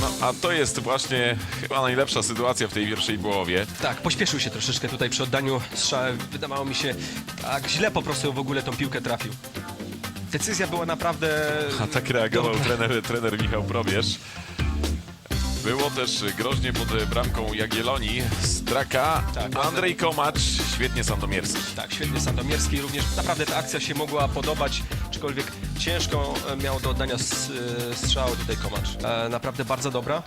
no a to jest właśnie chyba najlepsza sytuacja w tej pierwszej połowie. Tak, pośpieszył się troszeczkę tutaj przy oddaniu strzału. Wydawało mi się, tak źle po prostu w ogóle tą piłkę trafił. Decyzja była naprawdę... A tak reagował trener, trener Michał Probierz. Było też groźnie pod bramką Jagiellonii, Straka, Tak, Andrzej Komacz, świetnie Sandomierski. Tak, świetnie Sandomierski również. Naprawdę ta akcja się mogła podobać, aczkolwiek ciężko miał do oddania strzału tutaj Komacz. E, naprawdę bardzo dobra.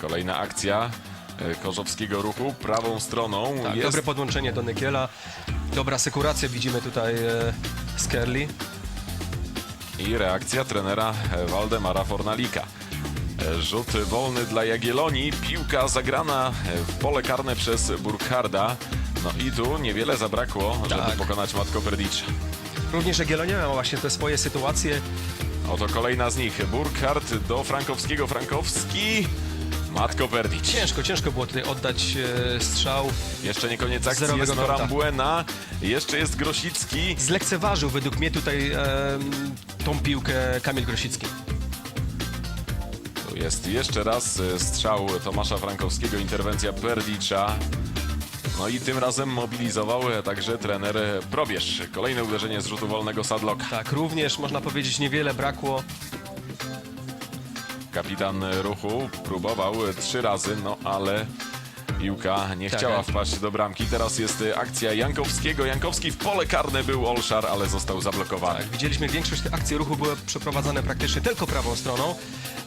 Kolejna akcja e, Korzowskiego ruchu prawą stroną Tak, jest Dobre podłączenie do Nykiela. Dobra sekuracja widzimy tutaj e, Skerli. i reakcja trenera Waldemara Fornalika. Rzut wolny dla Jagiellonii, piłka zagrana w pole karne przez Burkharda. No i tu niewiele zabrakło, żeby Tak. pokonać Matko Perdicza. Również Jagiellonia miała właśnie te swoje sytuacje. Oto kolejna z nich. Burkhardt do Frankowskiego. Frankowski. Matko Perdic. Ciężko, ciężko było tutaj oddać e, strzał. Jeszcze nie koniec akcji. Zerowego Jest kąta. Norambuena. Jeszcze jest Grosicki. Zlekceważył według mnie tutaj e, tą piłkę Kamil Grosicki. Jest jeszcze raz e, strzał Tomasza Frankowskiego. Interwencja Perdicza. No i tym razem mobilizował e, także trener Probierz. Kolejne uderzenie z rzutu wolnego Sadloka. Tak, również można powiedzieć niewiele brakło. Kapitan ruchu próbował trzy razy, no ale piłka nie Tak, chciała tak. wpaść do bramki. Teraz jest e, akcja Jankowskiego. Jankowski w pole karne był Olszar, ale został zablokowany. Tak, widzieliśmy większość tych akcji ruchu były przeprowadzane praktycznie tylko prawą stroną.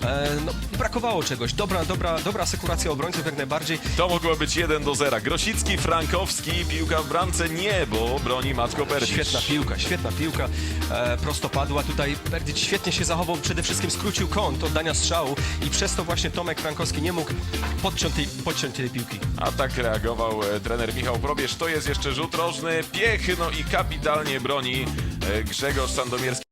E, no, brakowało czegoś. Dobra, dobra, dobra sekuracja obrońców jak najbardziej. To mogło być 1 do 0. Grosicki, Frankowski, piłka w bramce nie, bo broni Matko Perdic. Świetna piłka, świetna piłka. E, prostopadła tutaj. Perdic świetnie się zachował, przede wszystkim skrócił kąt oddania strzału i przez to właśnie Tomek Frankowski nie mógł podciąć tej, podciąć tej piłki. A tak reagował e, trener Michał Probierz. To jest jeszcze rzut rożny, piech, no i kapitalnie broni e, Grzegorz Sandomierski.